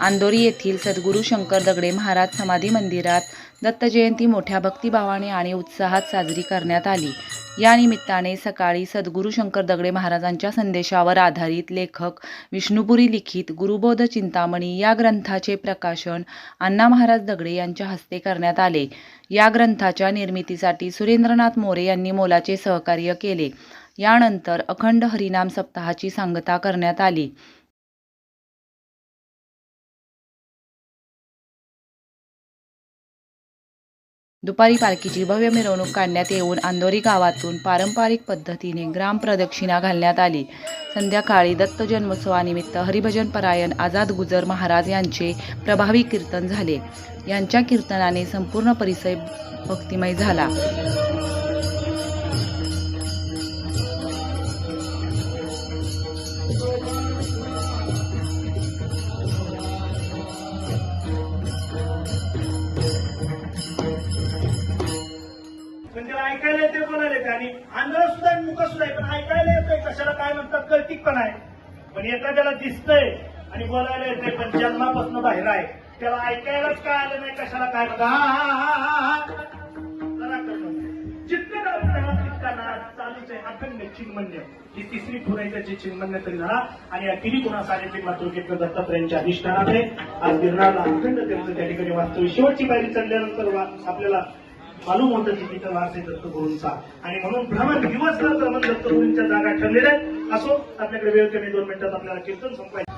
आंदोरी येथील सद्गुरू शंकर दगडे महाराज समाधी मंदिरात दत्त जयंती मोठ्या भक्तिभावाने आणि उत्साहात साजरी करण्यात आली. या निमित्ताने सकाळी सद्गुरू शंकर दगडे महाराजांच्या संदेशावर आधारित लेखक विष्णुपुरी लिखित गुरुबोध चिंतामणी या ग्रंथाचे प्रकाशन अण्णा महाराज दगडे यांच्या हस्ते करण्यात आले. या ग्रंथाच्या निर्मितीसाठी सुरेंद्रनाथ मोरे यांनी मोलाचे सहकार्य केले. यानंतर अखंड हरिनाम सप्ताहाची सांगता करण्यात आली. दुपारी पालखीची भव्य मिरवणूक काढण्यात येऊन अंदोरी गावातून पारंपरिक पद्धतीने ग्राम प्रदक्षिणा घालण्यात आली. संध्याकाळी दत्त जन्मोत्सवानिमित्त हरिभजन परायण आझाद गुजर महाराज यांचे प्रभावी कीर्तन झाले. यांच्या कीर्तनाने संपूर्ण परिसर भक्तिमय झाला. पण त्याला ऐकायला येते कोणाला येते? आणि आंधळ सुद्धा आहे, मुख सुद्धा आहे पण ऐकायला येतोय कशाला काय म्हणतात कळतीक पण आहे. पण एखाद्याला दिसतंय आणि बोलायला येतंय पण जन्मापासून बाहेर आहे त्याला ऐकायलाच काय आलं नाही कशाला काय म्हणतात. हा, हा, हा, हा, हा. जितकं चालूच आहे अखंड चिन्मन्य. ही तिसरी फुरायची चिन्मन्य तरी झाला. आणि या तिन्ही गुणा साडेतीन मातृकेतनं दत्तात्रयांच्या आहे. आज गिरणारला अखंड त्यांचं त्या ठिकाणी वास्तव शेवटची पायरी चढल्यानंतर आपल्याला मालूम होतं की तिथं वारसे दत्तगुरूंचा आणि म्हणून भ्रमण दिवसभर भ्रमण दत्तगुरूंच्या जागा ठरलेल्या आहेत. असो आपल्याकडे वेळ कमी दोन मिनिटात आपल्याला कीर्तन संपायचं.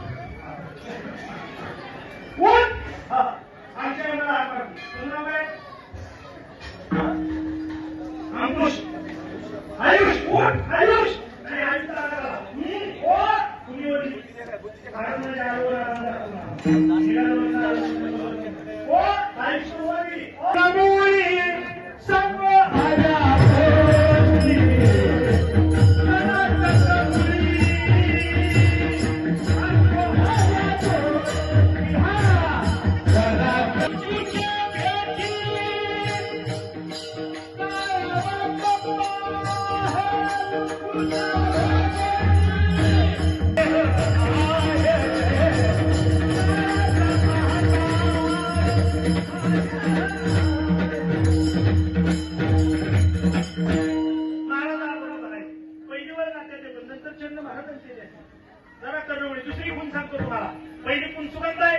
जरा दुसरी खून सांगतो तुम्हाला. पहिली खून सुगंध आहे.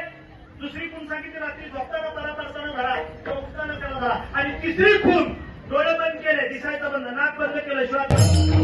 दुसरी खून सांगितली रात्री झोपताना बरा असताना धरा. किंवा उठताना त्याला धरा. आणि तिसरी खून डोळे बंद केले दिसायचं बंद नाक बंद केलं शिवाय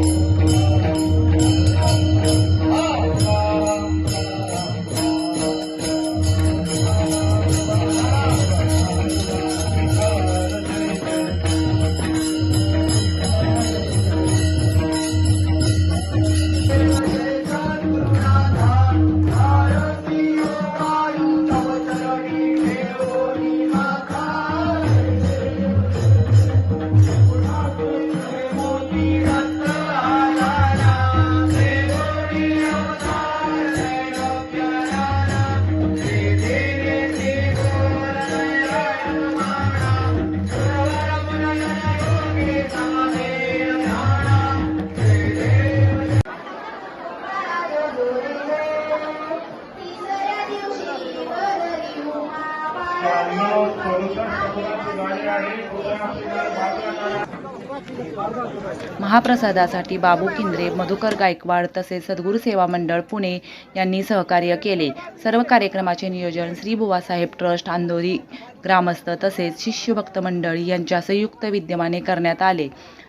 महाप्रसादासाठी बाबू किंद्रे मधुकर गायकवाड तसेच सद्गुरू सेवा मंडळ पुणे यांनी सहकार्य केले. सर्व कार्यक्रमाचे नियोजन श्री बुवासाहेब ट्रस्ट आंदोरी ग्रामस्थ तसेच शिष्यभक्त मंडळी यांच्या संयुक्त विद्यमाने करण्यात आले.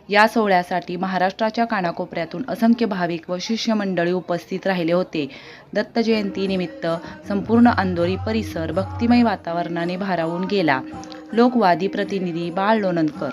या सोहळ्यासाठी महाराष्ट्राच्या कानाकोपऱ्यातून असंख्य भाविक व शिष्यमंडळी उपस्थित राहिले होते. दत्त जयंतीनिमित्त संपूर्ण अंदोरी परिसर भक्तिमय वातावरणाने भारावून गेला. लोकवादी प्रतिनिधी बाळ लोणंदकर